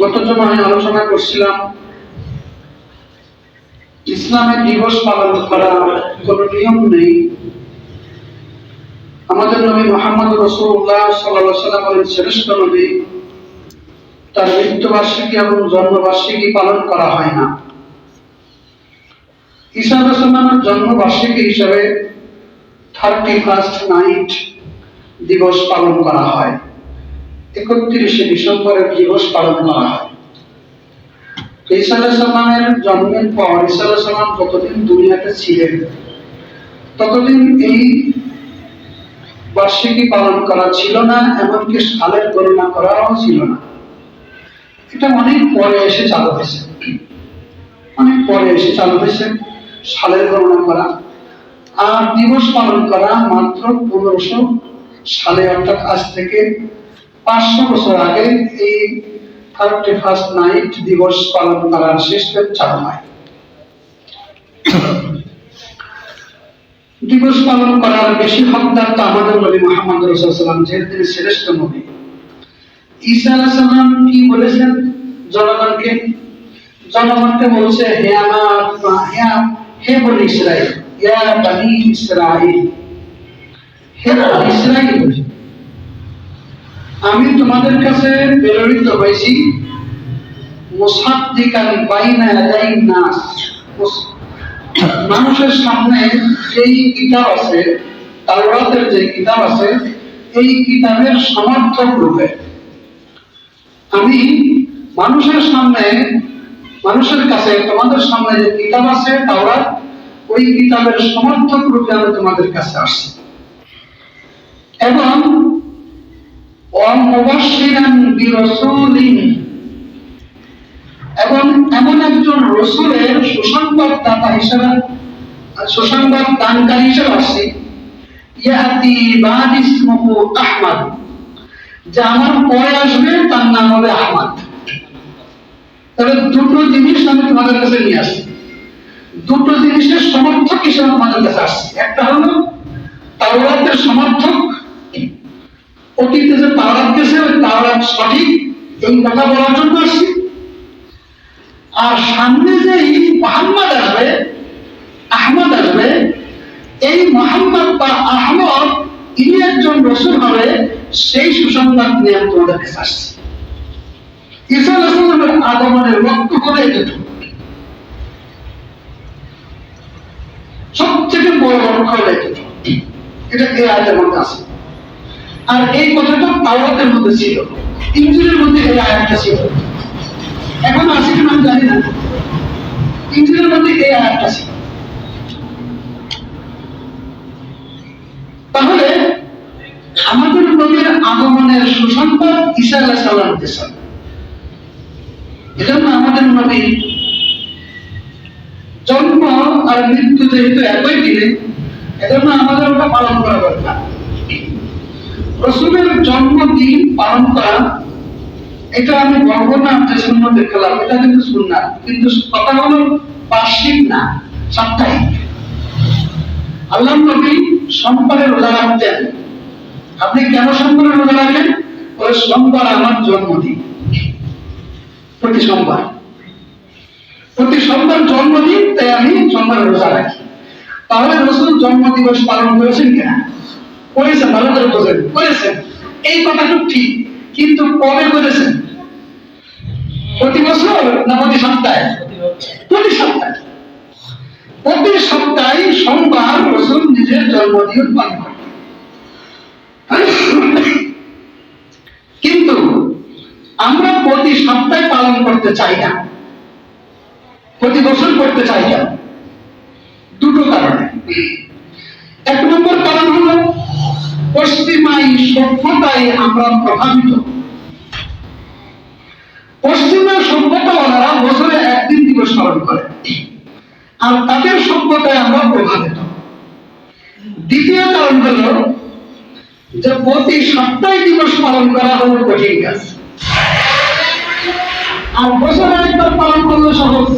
গত জমায় আলোচনা করছিলাম ইসলামের দিবস পালন করা কোনো নিয়ম নেই। আমাদের নবী মোহাম্মদ রসুল্লাহ সাল্লাহ সাল্লাম হলেন শ্রেষ্ঠ নবী তার মৃত্যুবার্ষিকী এবং জন্মবার্ষিকী পালন করা হয় না। ঈসা আলাইসাল্লামের জন্মবার্ষিকী হিসাবে থার্টি ফার্স্ট নাইট দিবস পালন করা হয়। একত্রিশে ডিসেম্বরের দিবস পালন করা হয়। আলাইসাল্লামের জন্মের পর আলাইসাল্লাম যতদিন দুনিয়াতে ছিলেন, ততদিন এই বার্ষিকী পালন করা ছিল না, এমনকি সালের গণনা করাও ছিল না। এটা অনেক পরে এসে চালু হয়েছে। অনেক পরে এসে চালু হয়েছে সালের গণনা করা। আর দিবস পালন করা মাত্র পনেরোশো সালে, অর্থাৎ আজ থেকে পাঁচশো বছর আগে এই থার্টি ফার্স্ট নাইট দিবস পালন করার সিস্টেম চালু হয়। দিবস পালন করার বেশি হকদার তো আমাদের নবী মোহাম্মদ রসুলাম যেহেতু শ্রেষ্ঠ নবী। ঈসা আলাইসাল্লাম কি বলেছেন? জনগণকে জনগণকে বলছে, হে আমার হে হে বনি ইসরাইল, ইয়া বনি ইসরাইল। হে বনি ইসরাইল আমি তোমাদের কাছে প্রেরিত হয়েছি, মুসাদ্দিকান বাইনা ইয়াদাইন নাস। মানুষের সামনে যেই কিতাব আছে, তাওরাতের যে কিতাব আছে, এই কিতাবের সমর্থক রূপে। আমি মানুষের সামনে, মানুষের কাছে তোমাদের সামনে যে কিতাব আছে, তাওরাত, ওই কিতাবের সমর্থক রূপে আমি তোমাদের কাছে আসছি। এবং এবং এমন একজন রসুলের সুসংবাদ দাতা হিসেবে সুসংবাদ দানকারী হিসেবে আসছে, ইয়াতি বাদ ইসমুহু আহমদ, যে আমার পরে আসবে, তার নাম হবে আহমদ। তাহলে দুটো জিনিস আমি তোমাদের কাছে নিয়ে আসছি। দুটো জিনিসের সমর্থক হিসেবে তোমাদের কাছে আসছি। একটা হলো তাওরাতের সমর্থক অতীতে যে গেছে ওই তাওরাত সঠিক এই কথা বলার জন্য আসছি। আর সামনে যে মোহাম্মদ আসবে, আহমদ আসবে, এই মোহাম্মদ বা আহমদ ইনি একজন রসুল হবে, সেই সুসংবাদ নিয়ে আমি তোমাদের কাছে আসছি। ঈসা আলাইহিসসালামের আগমনের লক্ষ্য করে যেত সব থেকে বড় লক্ষ্য হলো এটুকু। এটা এই আয়াতের মধ্যে আছে। আর এই কথাটা তাওরাতের মধ্যে ছিল। ইঞ্জিনের মধ্যে এই আয়াতটা ছিল। এখন আছে কিনা আমি জানি না। ইঞ্জিনের মধ্যে এই আয়াতটা ছিল। তাহলে আমাদের নবীর আগমনের সুসংবাদ ঈসা আলাহ সাল্লাম দিয়েছেন এজন্য আমাদের নবী জন্ম আর মৃত্যু যেহেতু একই দিনে, এজন্য আমাদের ওটা পালন করা দরকার। রসুলের জন্মদিন পালন করা, এটা আমি যে দেখলাম, এটা কিন্তু কিন্তু কথা বার্ষিক না, সাপ্তাহিক। আল্লাহ নবী রোজা রাখতেন। আপনি কেন সোমবারে রোজা রাখেন? ওই সোমবার আমার জন্মদিন। প্রতি সোমবার। প্রতি সোমবার জন্মদিন, তাই আমি সোমবার রোজা রাখি। তাহলে রসুল জন্ম দিবস পালন করেছেন কিনা? করেছেন, ভালো করে বোঝেন করেছেন। এই কথাটা ঠিক, কিন্তু কবে করেছেন? প্রতি বছর না প্রতি সপ্তাহে? প্রতি সপ্তাহে। প্রতি সপ্তাহে সোমবার নিজের জন্মদিন পালন কিন্তু আমরা প্রতি সপ্তাহে পালন করতে চাই না। প্রতি বছর করতে চাই না। দুটো কারণে। এক নম্বর কারণ হলো পশ্চিমাই সভ্যতায় আমরা প্রভাবিত। পশ্চিমা সভ্যতাওয়ালারা বছরে একদিন দিবস পালন করে আর তাদের সভ্যতায় আমরা প্রভাবিত। দ্বিতীয় কারণ হলো যে প্রতি সপ্তাহে দিবস পালন করা হলো কঠিন কাজ। আর বছরে একবার পালন করলে সহজ।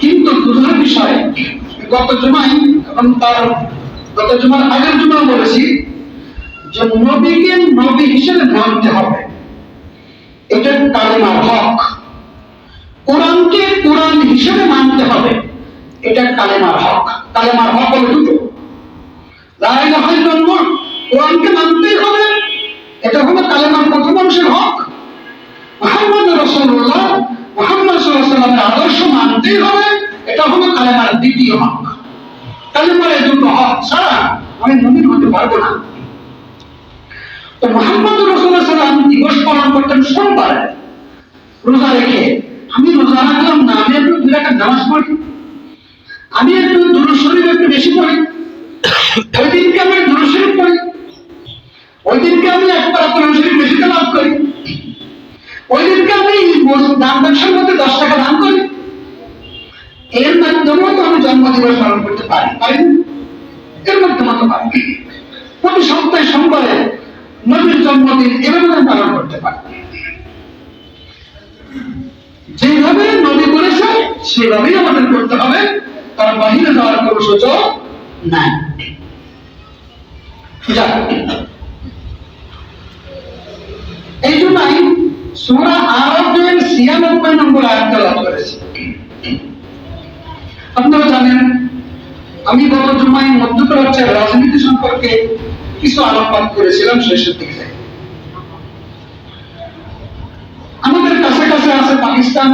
কিন্তু দুধের বিষয় গত জুমাই এবং তার গত জুমার আগের জুমা বলেছি যে নবীকে নবী হিসেবে মানতে হবে। এটা কালেমার হক। কোরআনকে কোরআন হিসেবে মানতে হবে। এটা কালেমার হক। কালেমার হক হলো দুটো। লা ইলাহা কোরআনকে মানতেই হবে। এটা হলো কালেমার প্রথম অংশের হক। মোহাম্মদ রসুল্লাহ মোহাম্মদ সাল্লামের আদর্শ মানতেই হবে। এটা হলো কালেমার দ্বিতীয় হক। কালেমার এই দুটো হক ছাড়া আমি মুমিন হতে পারব না। তো মোহাম্মদ রসুল্লাহ সাল্লাম দিবস পালন করতেন সোমবারে। রোজা রেখে। আমি রোজা রাখলাম না, আমি একটু দু রাকাত নামাজ পড়ি। আমি একটু দুরূদ শরীফ একটু বেশি পড়ি। ওই দিনকে আমি দুরূদ শরীফ পড়ি। ওই দিনকে আমি একবার কোরআন শরীফ বেশি লাভ করি। ওই দিনকে আমি দান ব্যবসার মধ্যে দশ টাকা দান করি। এর মাধ্যমেও তো আমি জন্মদিবস করতে পারি পারি এর মাধ্যমে তো পারি। প্রতি সপ্তাহে সোমবারে নবীর জন্মদিন এভাবে আমি পালন করতে পারি। যেভাবে নবী করেছে, সেভাবেই আমাদের করতে হবে। তার বাহিরে যাওয়ার কোনো সুযোগ নাই। এই জন্যই সুরা আরবের ছিয়ানব্বই নম্বর আয়াত লাভ করেছে। আপনারা জানেন, আমি গত জুমায় মধ্যপ্রাচ্যের রাজনীতি সম্পর্কে কিছু আলোকপাত করেছিলাম শেষের দিকে। আমাদের কাছে কাছে আছে পাকিস্তান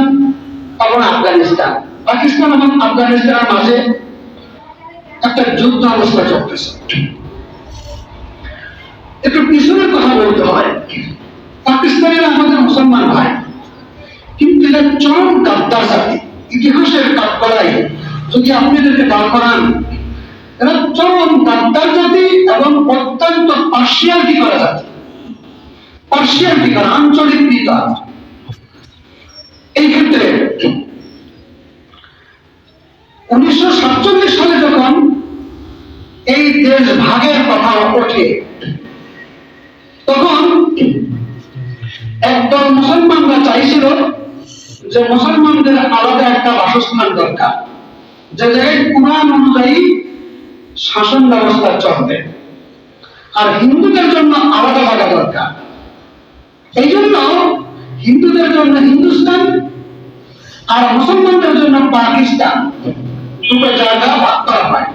এবং আফগানিস্তান। পাকিস্তান এবং আফগানিস্তানের মাঝে একটা যুদ্ধ অবস্থা চলতেছে। একটু পিছনের কথা বলতে হয়, পাকিস্তানিরা আমাদের মুসলমান ভাই, কিন্তু এরা চরম গাদ্দার জাতি। ইতিহাসের কাঠগড়াই যদি আপনি এদেরকে দাঁড় করান, এরা চরম গাদ্দার জাতি এবং অত্যন্ত পার্সিয়ালিটি করা জাতি? পার্সিয়ালিটি করা? আঞ্চলিক পিতা এই ক্ষেত্রে উনিশশো সাতচল্লিশ সালে যখন এই দেশ ভাগের কথা ওঠে, তখন একদল মুসলমানরা চাইছিল যে মুসলমানদের আলাদা একটা বাসস্থান দরকার। যে কোরআন অনুযায়ী শাসন ব্যবস্থা চলবে। আর হিন্দুদের জন্য আলাদা জায়গা দরকার। এই জন্য হিন্দুদের জন্য হিন্দুস্তান আর মুসলমানদের জন্য পাকিস্তান দুটো জায়গা ভাগ করা হয়।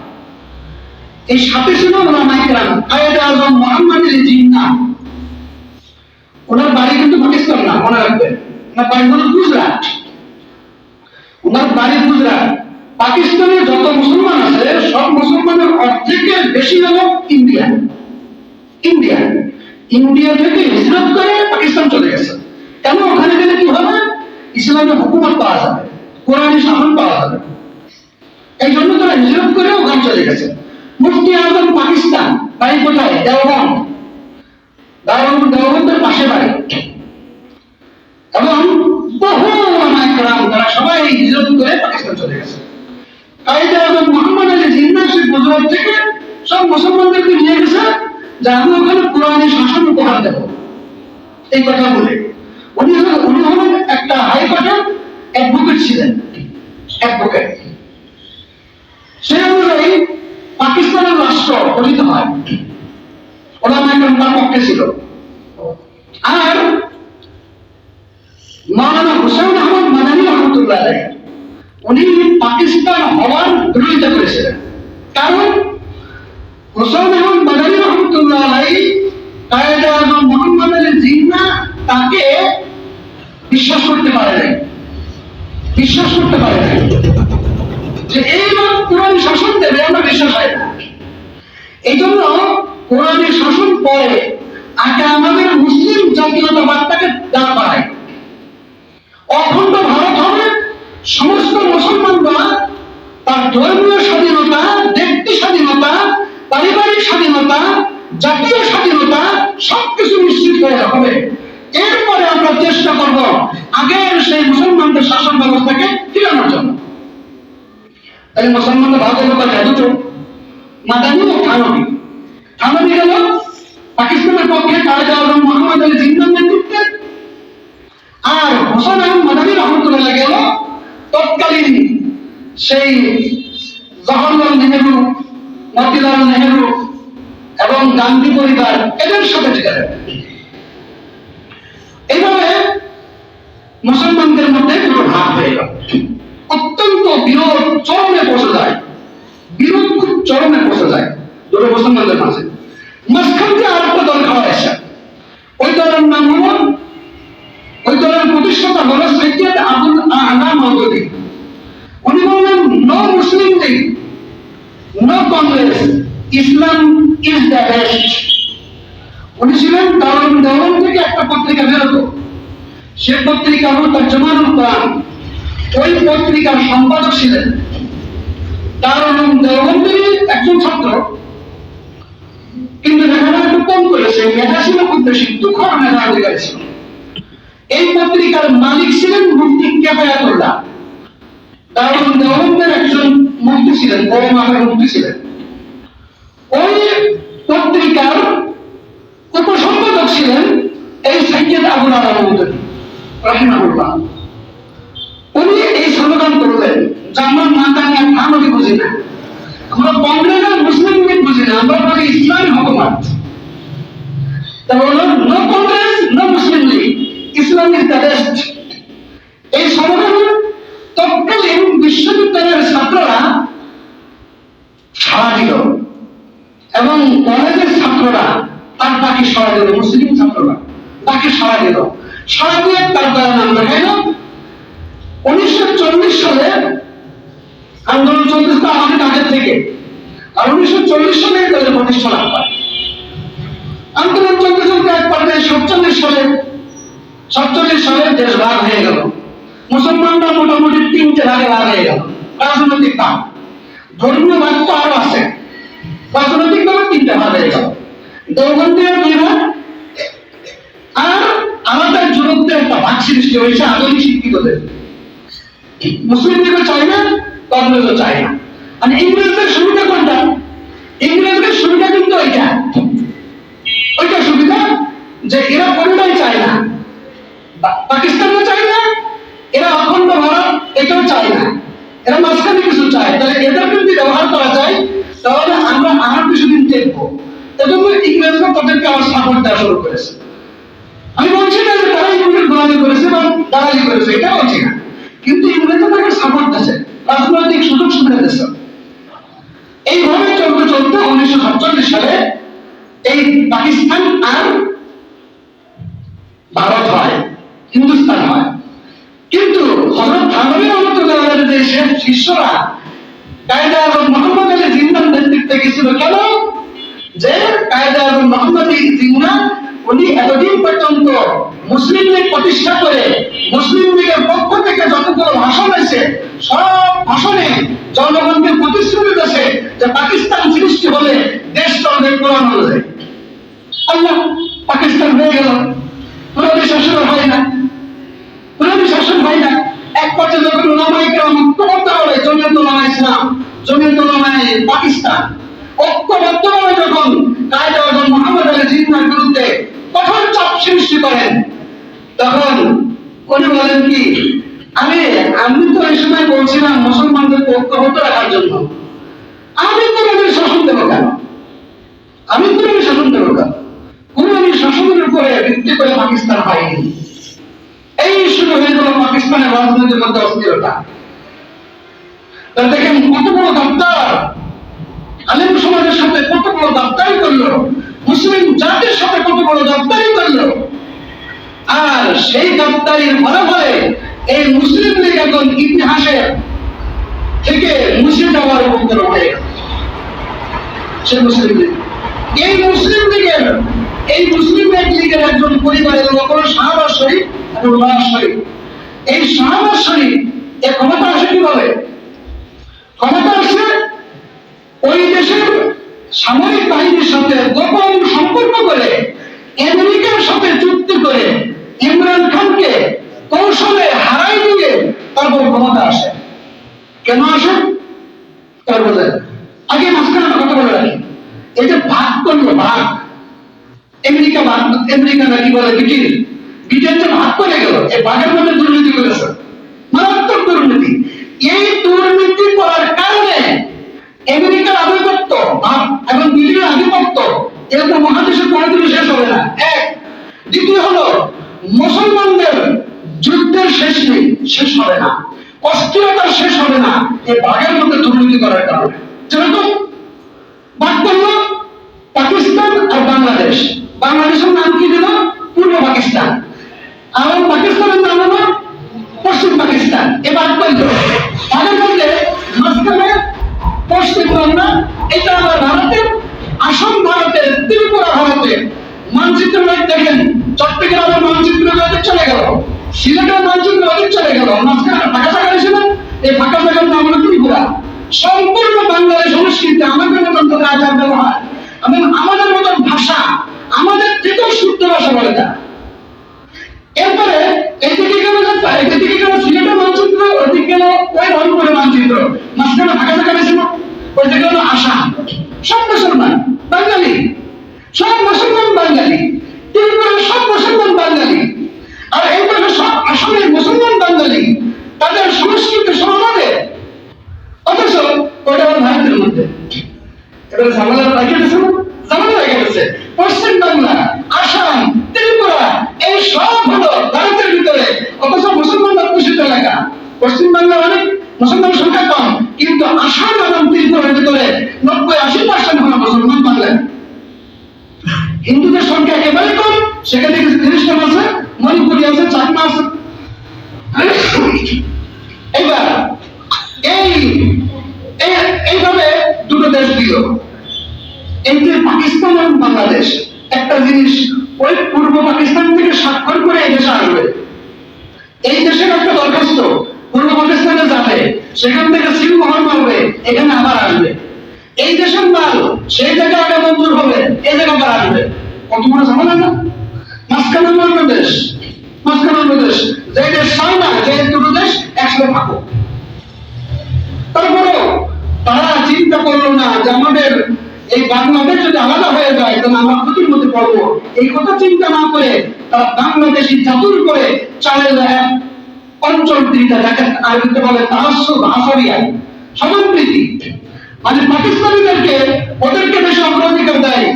এই সাথে ছিল ওলামাইকরাম কায়েদ আজম মোহাম্মদ জিন্না ওনার বাড়ি কিন্তু পাকিস্তান না, মনে রাখবেন। ওনার বাড়ি হলো গুজরাট। ওনার বাড়ি গুজরাট। পাকিস্তানে যত মুসলমান আছে, সব মুসলমানের অর্ধেকের বেশি হলো ইন্ডিয়ান ইন্ডিয়া। ইন্ডিয়া থেকে হিজরত করে পাকিস্তান চলে গেছে। কেন? ওখানে গেলে কি হবে? ইসলামের হুকুমত পাওয়া যাবে। কোরআনী শাসন পাওয়া যাবে। এই জন্য তারা হিজরত করে ওখানে চলে গেছে। মুফতি আজম পাকিস্তান, বাড়ি কোথায়? দেওবন্দ দারুণ দেওবন্দের পাশে বাড়ি। এবং বহু ওলামায়ে-কেরাম তারা সবাই হিজরত করে পাকিস্তান চলে গেছে। জিন্না সে গুজরাট থেকে সব মুসলমানদেরকে নিয়ে ওখানে কোরআনী শাসন উপহার দেব। এই কথা বলে সেই অনুযায়ী পাকিস্তানের রাষ্ট্র গঠিত হয়। ওলামা পক্ষে ছিল। আর মাওলানা হুসাইন আহমদ মাদানী রহমতুল্লাহ উনি পাকিস্তান হওয়ার করেছিলেন কারণ মাদানী রহমতুল্লাহ মোহাম্মদ আলী জিন্না তাকে বিশ্বাস করতে পারে নাই। বিশ্বাস করতে পারে নাই। যে এই কোরআন শাসন দেবে, আমরা বিশ্বাস হয় না। এই জন্য কোরআনের শাসন পরে আগে আমাদের মুসলিম জাতীয়তাবাদটাকে দাঁড় করায় অখণ্ড ভারত হবে সমস্ত মুসলমানরা তার ধর্মীয় স্বাধীনতা ব্যক্তি স্বাধীনতা, পারিবারিক স্বাধীনতা, জাতীয় স্বাধীনতা, সবকিছু নিশ্চিত হয়ে হবে। এরপরে আমরা চেষ্টা করব আগের সেই মুসলমানদের শাসন ব্যবস্থাকে ফিরানোর জন্য। তাহলে মুসলমানদের ভাগ হলো কয়টা দুটো মাদানি ও থানবি থানবি গেল, পাকিস্তানের পক্ষে কায়দা আজম মোহাম্মদ আলী জিন্দার নেতৃত্বে। আর হোসেন আহমদ মাদানী রহমতুল্লাহ গেল তৎকালীন সেই জওহরলাল নেহেরু মতিলাল নেহেরু এবং গান্ধী পরিবার এদের সাথে ঠিকানা এইভাবে মুসলমানদের মধ্যে পুরো ভাগ হয়ে গেল। অত্যন্ত বিরোধ চরমে বসে যায়। বিরোধ খুব চরমে বসে যায় দুটো মুসলমানদের মাঝে। মাঝখান দিয়ে আর একটা দল খাওয়া এসে। ওই দলের নাম হলো সৈয়দ আবুল আনা মৌদুদি উনি বললেন, no Muslim League no Congress, Islam is the best. উনি ছিলেন দারুণ দেওয়ান থেকে একটা পত্রিকা বেরোতো। সে পত্রিকা হল তার জমানুল কোরআন। ওই পত্রিকার সম্পাদক ছিলেন দারুণ দেওবন্দের একজন ছাত্র। কিন্তু লেখাটা একটু কম করেছে, মেধা ছিল খুব বেশি তুখর মেধা অধিকারী ছিল এই পত্রিকার মালিক ছিলেন মুফতি কেফায়াতুল্লাহ। দারুণ দেওবন্দের একজন মুফতি ছিলেন বড় মাপের মুফতি ছিলেন। ওই পত্রিকার উপসম্পাদক ছিলেন এই সৈয়দ আবুল আলমুদ্দিন রাহিমাহুল্লাহ। উনি এই স্লোগান করলেন। যে আমরা মাথা নিয়ে ঠান্ডি বুঝি না আমরা কংগ্রেস আর মুসলিম লীগ বুঝি না আমরা বলি ইসলামী হকুমাত তা হলো no Congress no Muslim League Islam is the best এই স্লোগান তৎকালীন বিশ্ববিদ্যালয়ের ছাত্ররা সাড়া দিল এবং কলেজের ছাত্ররা তার ডাকে সাড়া দিল মুসলিম ছাত্ররা তাকে সাড়া দিল সাড়া দিয়ে তার দ্বারা নাম লেখাইল উনিশশো চল্লিশ সালে আন্দোলন চলতেছে তো আমাদের আগের থেকে আর উনিশশো চল্লিশ সালে তাদের প্রতিষ্ঠা লাভ পায় আন্দোলন চলতে চলতে এক পর্যায়ে সাতচল্লিশ সালে সাতচল্লিশ সালে দেশ ভাগ হয়ে গেল মুসলমানরা মোটামুটি তিনটে ভাগে ভাগ হয়ে গেল রাজনৈতিক ভাগ ধর্মীয় তো আরও আছে। রাজনৈতিক ভাবে তিনটে ভাগ হয়ে গেল। দেওবন্দিরা দুই আর আমাদের যুবকদের একটা ভাগ সৃষ্টি হয়েছে আধুনিক শিক্ষিতদের। মুসলিম চায় না কংগ্রেসও চায় না। আর ইংরেজদের সুবিধা কোনটা? ইংরেজদের সুবিধা কিন্তু ওইটা। ওইটা সুবিধা যে এরা কোনটাই চায় না। পাকিস্তানও চায় না, এরা অখণ্ড ভারত, এটাও চায় না। এরা মাঝখানে কিছু চায় তাহলে এদের যদি ব্যবহার করা যায়, তাহলে আমরা আর কিছুদিন দেখব। এজন্য ইংরেজরা তাদেরকে আবার সাপোর্ট দেওয়া শুরু করেছে। আমি বলছি না যে তারা গোলামি করেছে বা দালালি করেছে, এটা বলছি না। কিন্তু ইংরেজরা তাকে সাপোর্ট দিয়েছে, রাজনৈতিক সুযোগ সুবিধা দিয়েছে। এইভাবে চলতে চলতে উনিশশো সাতচল্লিশ সালে এই পাকিস্তান আর ভারত হয়, হিন্দুস্তান হয়। কিন্তু হজরত থানবী রহমতুল্লাহ যে শেষ শিষ্যরা কায়দা আজম মোহাম্মদ আলী নেতৃত্বে গেছিল কেন? যে কায়দা আজম মোহাম্মদ জিন্না, উনি এতদিন পর্যন্ত মুসলিম লীগ প্রতিষ্ঠা করে, মুসলিম লীগের পক্ষ থেকে যতগুলো ভাষণ হয়েছে সব ভাষণে জনগণকে প্রতিশ্রুতি দিয়েছে যে পাকিস্তান সৃষ্টি হলে দেশ চলবে কোরআন অনুযায়ী আল্লাহ পাকিস্তান হয়ে গেল। পুরোপুরি শাসন হয় না। পুরোপুরি শাসন হয় না। এক পর্যায়ে যখন ওলামাই কেরাম ঐক্যবদ্ধ হবে জমিয়ত ওলামা ইসলাম জমিয়ত পাকিস্তান। যখন কায়দা আজম মোহাম্মদ আলী জিন্নার বিরুদ্ধে কঠোর চাপ সৃষ্টি করেন, তখন উনি বলেন কি আমি আমি তো এই সময় বলছিলাম মুসলমানদের ঐক্যবদ্ধ রাখার জন্য আমি কোরআনের শাসন দেবো কেন আমি কোরআনের শাসন দেবো কেন কোরআনের শাসনের উপরে ভিত্তি করে পাকিস্তান হয়নি এই শুরু হয়ে গেল পাকিস্তানের রাজনীতির মধ্যে অস্থিরতা দেখেন কত বড় দপ্তর আলিম সমাজের সাথে কত বড় দপ্তরি করল। মুসলিম জাতির সাথে কত বড় দপ্তরি করল। আর সেই দপ্তরির ফলাফলে এই মুসলিম লীগ এখন ইতিহাসে থেকে মুছে যাওয়ার উপক্রম হয়ে সে মুসলিম লীগ। এই মুসলিম লীগের, এই মুসলিম লীগের একজন পরিবারের লোক হলো শরীফ এবং নওয়াজ শরীফ। এই শাহবাজ শরীফ এ ক্ষমতা আসে কীভাবে? ক্ষমতা আসে ওই দেশের সামরিক বাহিনীর সাথে গোপন সম্পর্ক করে, আমেরিকার সাথে চুক্তি করে, ইমরান খানকে কৌশলে হারাই দিয়ে তারপর ক্ষমতা আসে। কেন আসে? তার বোঝেন আগে মাঝখানে কথা বলে রাখি। এই যে ভাগ করল, ভাগ। আমেরিকা ভাগ আমেরিকা নাকি বলে? ব্রিটেন ডিটেনশন হাত করে গেল এই বাঘের মধ্যে দুর্নীতি করেছে। মারাত্মক দুর্নীতি। এই দুর্নীতি করার কারণে আমেরিকার আধিপত্য এবং দিল্লির আধিপত্য এরকম মহাদেশে কোনোদিন শেষ হবে না। এক। দ্বিতীয় হলো, মুসলমানদের যুদ্ধের শেষ নেই, শেষ হবে না। অস্থিরতার শেষ হবে না এই বাঘের মধ্যে দুর্নীতি করার কারণে। যেরকম বাদ করল পাকিস্তান আর বাংলাদেশ। বাংলাদেশের নাম কি দিল পূর্ব পাকিস্তান। আর পাকিস্তানের নাম হলো পশ্চিম পাকিস্তান। এ বাদ তাদের মধ্যে মাঝখানে পশ্চিম বাংলা, এটা আমার ভারতের, আসাম ভারতের, ত্রিপুরা ভারতের মানচিত্র দেখেন, চট্টগ্রামের মানচিত্র চলে গেল। সিলেটের মানচিত্র ওদিক চলে গেল। মাঝখানে ফাঁকা জায়গা ছিল এই ফাঁকা জায়গার নাম হলো ত্রিপুরা। সম্পূর্ণ বাংলাদেশ সংস্কৃতি আমাদের মতন তাদের আচার ব্যবহার। এবং আমাদের মতন ভাষা, আমাদের থেকেও শুদ্ধ ভাষা বলে তারা এরপরে এদিকে গেল এদিকে গেল সিলেটের মানচিত্র, ওদিকে গেল ওই রংপুরের মানচিত্র। মাঝখানে ঢাকা ঢাকা ছিল ওইদিকে গেল আসাম সব মুসলমান বাঙালি সব মুসলমান বাঙালি ত্রিপুরার সব মুসলমান বাঙালি আর এই পাশে সব আসামের মুসলমান বাঙালি তাদের সংস্কৃতি সব আমাদের অথচ ওটা আমার ভারতের মধ্যে এবার ঝামেলা লাগিয়ে গেছে না? ঝামেলা লাগিয়ে গেছে পশ্চিম বাংলা আসাম ত্রিপুরা এই সব হলো ভারতের ভিতরে অথচ মুসলমানরা প্রসিদ্ধ এলাকা পশ্চিম বাংলা অনেক মুসলমান সংখ্যা কম কিন্তু আসাম এবং ত্রিপুরার ভিতরে নব্বই আশি পার্সেন্ট হলো মুসলমান বাংলা হিন্দুদের সংখ্যা একেবারে কম সেখানে কিছু খ্রিস্টান আছে মণিপুরি আছে চাকমা আছে এবার এই এই- এইভাবে দুটো দেশ দিল এই যে পাকিস্তান এবং বাংলাদেশ একটা জিনিস ওই পূর্ব পাকিস্তান থেকে স্বাক্ষর করে এই দেশে আসবে এই দেশের একটা দরখাস্ত, পূর্ব পাকিস্তানে যাবে সেখান থেকে সিলমোহর মারবে এখানে আবার আসবে। এই দেশের মাল, সেই জায়গায় আগে মঞ্জুর হবে, এই জায়গা আবার আসবে। কত বড় ঝামেলা না? মাঝখানে অন্য দেশ, মাঝখানে অন্য দেশ। যে দেশ চায় না, যে দুটো দেশ একসাথে থাকো তারপরেও তারা চিন্তা করল না যে আমাদের এই বাংলাদেশ যদি আলাদা হয়ে যায় তাহলে আমরা ক্ষতির মধ্যে পড়ব। এই কথা চিন্তা না করে তারা বাংলাদেশি জাতুর করে চালে এক অঞ্চল তৃতীয় যাকে আরবিতে বলে তাহাসুদ আসারিয়া সমানপ্রীতি মানে পাকিস্তানিদেরকে, ওদেরকে বেশি অগ্রাধিকার দেয়।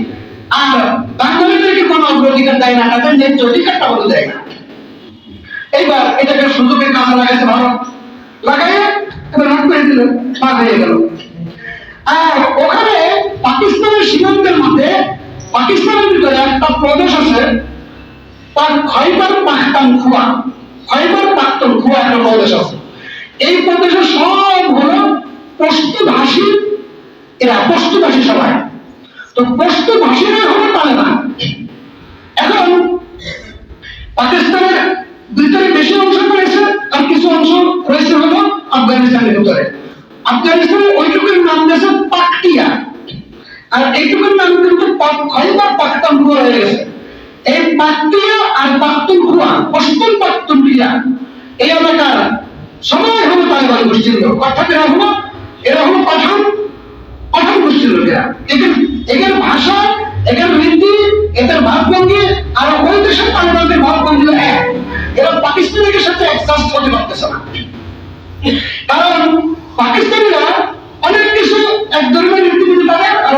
আর বাঙালিদেরকে কোনো অগ্রাধিকার দেয় না, তাদের ন্যায্য অধিকারটা হতে দেয় না। এইবার এটাকে সুযোগের কাজে লাগাইছে ভারত। লাগাইয়ে এবার রাগ করে দিল ভাগ হয়ে গেল। আর ওখানে পাকিস্তানের সীমান্তের মধ্যে পাকিস্তানের ভিতরে একটা প্রদেশ আছে, তার খয়বার পাখতানখোয়া খয়বার পাখতানখোয়া একটা প্রদেশ আছে। এই প্রদেশে সব হলো পশতু ভাষী এরা পশতু ভাষী সবাই। তো পশতু ভাষীরা হলো তালেবান। এখন পাকিস্তানের ভিতরে বেশি অংশ রয়েছে, আর কিছু অংশ রয়েছে হলো আফগানিস্তানের ভিতরে। আফগানিস্তানের ওইটুকুর নাম দিয়েছে পাকটিয়া। আর এইটুকুর নাম কিন্তু খয়বার পাখতানখোয়া হয়ে গেছে। এই পাকটিয়া আর পাখতুনখোয়া পশ্চিম পাখতুনখিয়া এই এলাকার সবাই হলো তালেবান গোষ্ঠীর লোক। অর্থাৎ এরা হলো এরা হলো পাঠান পাঠান গোষ্ঠীর লোকেরা। এদের এদের ভাষা, এদের রীতি, এদের ভাবভঙ্গি আর ওই দেশের তালেবানদের ভাবভঙ্গি এক। এরা পাকিস্তানের সাথে অ্যাডজাস্ট হতে পারতেছে না। কারণ পাকিস্তানিরা অনেক কিছু এক ধরনের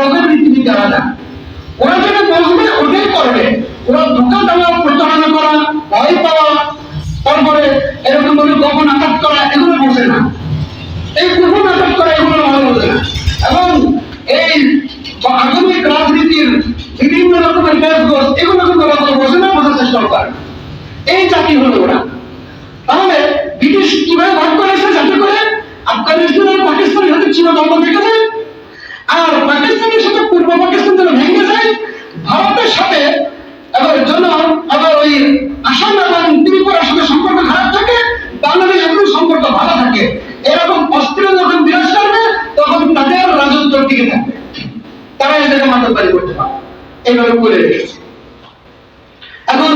ওদের রীতিনীতি আলাদা। ওরা যেটা বলবে ওটাই করবে, ওরা ধোকা দেওয়া প্রতারণা করা, ভয় পাওয়া, তারপরে এরকম ভাবে গোপন আঘাত করা, এগুলো বোঝে না। এই গোপন আঘাত করা, এগুলো ভালো বোঝে না। এবং এই আধুনিক রাজনীতির বিভিন্ন রকমের ব্যাসগোজ এগুলো কিন্তু ওরা বোঝে না, বোঝার চেষ্টা করে। এই জাতি হলো ওরা। তাহলে ব্রিটিশ কীভাবে ভাগ করেছে যাতে করে আফগানিস্তান আর পাকিস্তানের এইভাবে করে রেখেছে এখন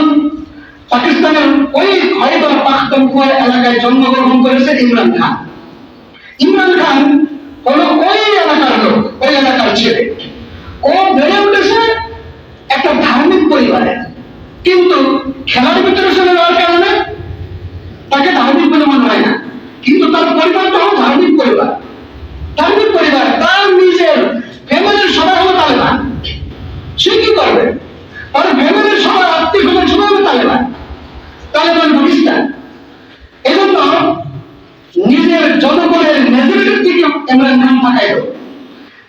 পাকিস্তানের ওই খয়বার পাখতুনখোয়া এলাকায় জন্মগ্রহণ করেছে ইমরান খান। ইমরান খান হলো ওই এলাকার লোক, ওই এলাকার ছেলে ও বেড়ে উঠেছে একটা ধার্মিক পরিবারে কিন্তু খেলার ভিতরে চলে যাওয়ার কারণে তাকে ধার্মিক বলে মনে হয় না কিন্তু তার পরিবারটা হলো ধার্মিক পরিবার ধার্মিক পরিবার তার নিজের ফ্যামিলির সবাই হলো তালেবান সে কি করবে তার ফ্যামিলির সবাই আত্মীয় স্বজন সবাই হলো তালেবান তালেবান পাকিস্তান এজন্য ইমরান খান তাকাইল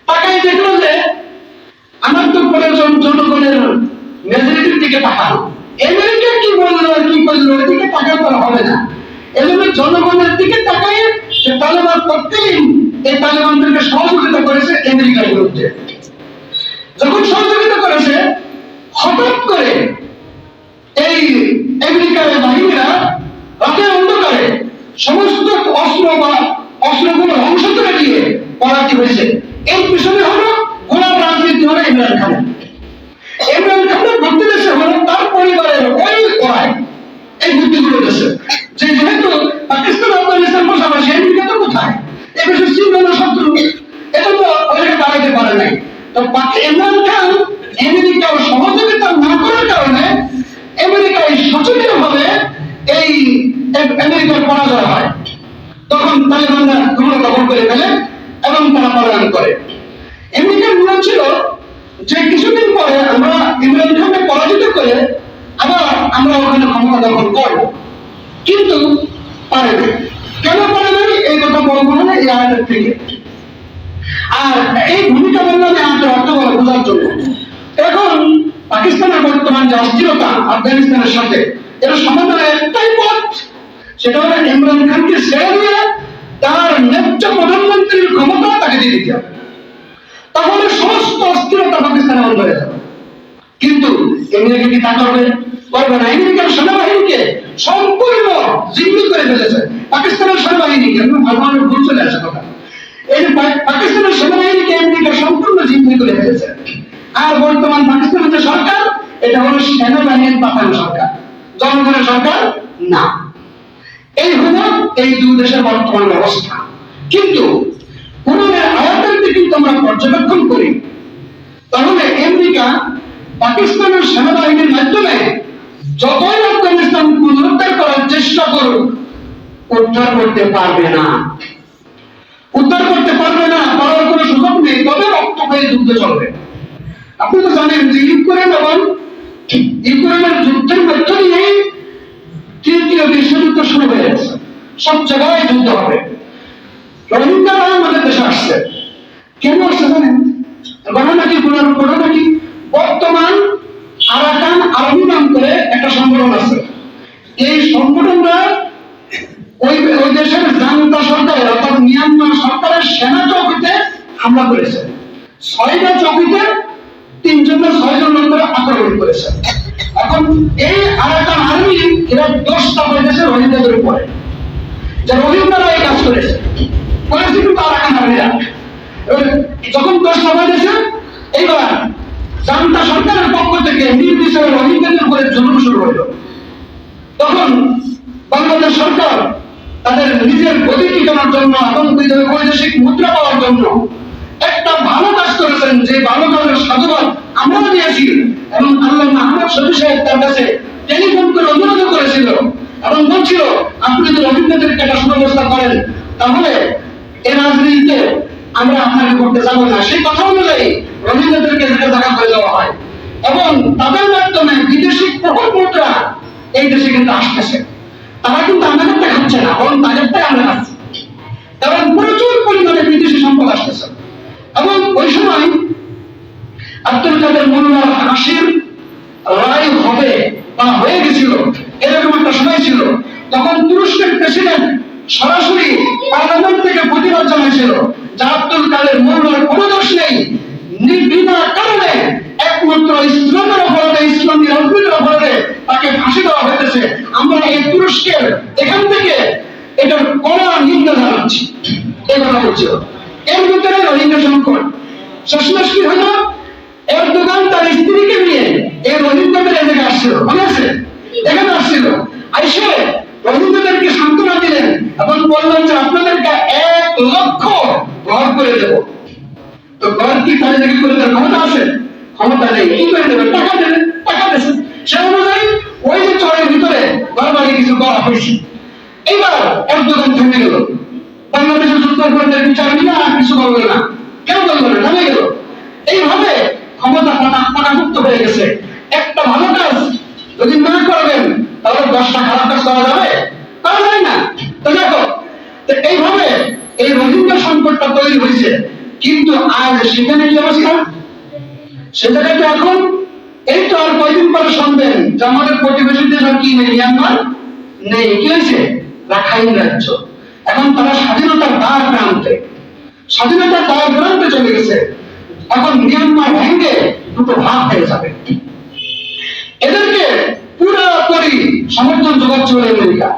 তাকাই যে জনগণের মেজরিটির দিকে কি বলল কি এদিকে তাকালে তো হবে না। জনগণের দিকে তালেবান এই তালেবানদেরকে সহযোগিতা করেছে আমেরিকার বিরুদ্ধে। যখন সহযোগিতা করেছে, হঠাৎ করে এই আমেরিকার বাহিনীরা রাতের অন্ধকারে সমস্ত অস্ত্র বা অস্ত্রগুলো পরাজিত হয়েছে। এই পিছনে হলো গোলাম রাজনীতি হলো ইমরান খান ইমরান খানের বুদ্ধি দেশে হলো তার পরিবারের ওই করায় এই বুদ্ধিগুলো দেশে যে যেহেতু পাকিস্তান আফগানিস্তান পাশাপাশি আমেরিকা তো কোথায় এ বিষয়ে চীন হলো শত্রু এটা তো ওইটাকে দাঁড়াতে পারে নাই তো পাকি ইমরান খান আমেরিকার সহযোগিতা না করার কারণে আমেরিকায় সচেতন ভাবে এই এ- আমেরিকার পরাজয় হয় তখন তালেবানরা ক্ষমতা দখল করে ফেলে এবং তারা পলায়ন করে আমেরিকার নিয়ম ছিল যে কিছুদিন পরে আমরা ইমরান খানকে পরাজিত করে আবার আমরা ওখানে ক্ষমতা দখল করব কিন্তু পারে না কেন পারে না এই কথা বলব না এই আয়াতের থেকে আর এই ভূমিকা বললাম আমাদের অর্থ বলে বোঝার জন্য এখন পাকিস্তানের বর্তমান যে অস্থিরতা আফগানিস্তানের সাথে এর সমাধানের একটাই পথ সেটা ইমরান খানকে ছেড়ে তার ন্যায্য প্রধানমন্ত্রীর ক্ষমতা তাকে দিয়ে দিতে হবে। তাহলে সমস্ত অস্থিরতা পাকিস্তানে বন্ধ হয়ে যাবে কিন্তু আমেরিকা কি তা করবে? করবে না। আমেরিকার সেনাবাহিনীকে সম্পূর্ণ জিম্মি করে ফেলেছে পাকিস্তানের সেনাবাহিনীকে আমি ভগবান ভুল চলে আসে কথা। এই পাকিস্তানের সেনাবাহিনীকে আমেরিকা সম্পূর্ণ জিম্মি করে ফেলেছে। আর বর্তমান পাকিস্তানের যে সরকার, এটা হলো সেনাবাহিনীর পাঠানো সরকার। জনগণের সরকার না। এই হলো এই দুই দেশের বর্তমান অবস্থা কিন্তু কোরআনের আয়াতের দিকে কিন্তু আমরা পর্যবেক্ষণ করি। তাহলে আমেরিকা পাকিস্তানের সেনাবাহিনীর মাধ্যমে যতই আফগানিস্তান পুনরুদ্ধার করার চেষ্টা করুক, উদ্ধার করতে পারবে না। উদ্ধার করতে পারবে না পারার কোনো সুযোগ নেই, তবে রক্ত হয়ে যুদ্ধ চলবে। আপনি তো জানেন যে ইউক্রেন এবং ইউক্রেনের যুদ্ধের মধ্য দিয়েই তৃতীয় বিশ্বযুদ্ধ শুরু হয়ে গেছে সব জায়গায় যুদ্ধ হবে। রোহিঙ্গারা আমাদের দেশে আসছে। কেন আসছে জানেন? ঘটনা কি ঘটনা বর্তমান আরাকান আর্মি নাম করে একটা সংগঠন আছে। এই সংগঠনটা ওই ওই দেশের জান্তা সরকারের, অর্থাৎ মিয়ানমার সরকারের সেনা চৌকিতে হামলা করেছে। ছয়টা চৌকিতে তিনজন না ছয়জন লোক করে আক্রমণ করেছে। এখন এই আরাকান আর্মি এরা দোষটা হয়েছে রোহিঙ্গাদের উপরে। যে রোহিঙ্গারা এই কাজ করেছে করেছে কিন্তু যখন দোষটা হয়েছে এইবার জান্তা সরকারের পক্ষ থেকে নির্বিচারে রোহিঙ্গাদের উপরে জুলুম শুরু হলো। তখন বাংলাদেশ সরকার তাদের নিজের গতি টিকানোর জন্য এবং বিদেশে বৈদেশিক মুদ্রা পাওয়ার জন্য। একটা ভালো কাজ করেছেন, যে ভালো কাজের সাধুবাদ আমরাও দিয়েছি। এবং আল্লাহ আহমদ শফি সাহেব তার কাছে টেলিফোন করে অনুরোধ করেছিল এবং বলছিল, আপনি যদি রবীন্দ্রদেরকে একটা সুব্যবস্থা করেন, তাহলে এই রাজনীতিতে আমরা আপনাকে করতে যাব না। সেই কথা অনুযায়ী রবীন্দ্রদেরকে যেটা জায়গা করে দেওয়া হয়। এবং তাদের মাধ্যমে বিদেশি প্রবল মুদ্রা এই দেশে কিন্তু আসতেছে। তারা কিন্তু আমাদেরটা খাচ্ছে না, বরং তাদেরটাই আমরা খাচ্ছি কারণ প্রচুর পরিমাণে বিদেশি সম্পদ আসতেছে। এবং ওই সময় আব্দুল কাদের মোল্লার হাসির রায় হবে বা হয়ে গেছিল, এরকম একটা সময় ছিল। তখন তুরস্কের প্রেসিডেন্ট সরাসরি পার্লামেন্ট থেকে প্রতিবাদ জানাইছিল যে আব্দুল কাদের মোল্লার কোনো দোষ নেই। বিনা কারণে একমাত্র ইসলামের অপরাধে, ইসলামী রাজনীতির অপরাধে তাকে ফাঁসি দেওয়া হয়েছে আমরা এই তুরস্কের এখান থেকে এটার কড়া নিন্দা জানাচ্ছি। এই কথা বলছিল এর ভিতরে সংকট শেষমেশ কি হলো এরদোগান তার স্ত্রীকে নিয়ে এই রোহিঙ্গাদের এদিকে আসছিল। মনে আছে? এখানে আসছিল। আইসে রোহিঙ্গাদেরকে সান্ত্বনা দিলেন এবং বললেন যে আপনাদেরকে এক লক্ষ ঘর করে দেব। তো ঘর কি তাদের নাকি করে দেওয়ার ক্ষমতা আছে? ক্ষমতা নেই। কি করে দেবে টাকা দেবে টাকা দেবে সে অনুযায়ী ওই যে চরের ভিতরে ঘর বাড়ি কিছু করা হয়েছে। এইবার এরদোগান থেমে গেল। যুদ্ধাপরাধের বিচার নিয়ে আর কিছু করবে না। কেন করবে না থেমে গেল। এইভাবে ক্ষমতা পাটা হয়ে গেছে। একটা ভালো কাজ যদি না করবেন, তাহলে দশটা খারাপ কাজ করা যাবে? করা যায় না। তো দেখো এইভাবে এই রোহিঙ্গা সংকটটা তৈরি হয়েছে। কিন্তু আজ সেখানে কি অবস্থা? সেখানে তো এখন এই তো আর কয়দিন পরে শুনবেন যে আমাদের প্রতিবেশী দেশ কি নেই? মিয়ানমার? নেই। কি হয়েছে? রাখাইন রাজ্য। এখন তারা স্বাধীনতার দ্বার প্রান্তে স্বাধীনতার দ্বার প্রান্তে চলে গেছে। এখন মিয়ানমার ভেঙে দুটো ভাগ হয়ে যাবে। এদেরকে পুরোপুরি সমর্থন যোগাচ্ছে আমেরিকা।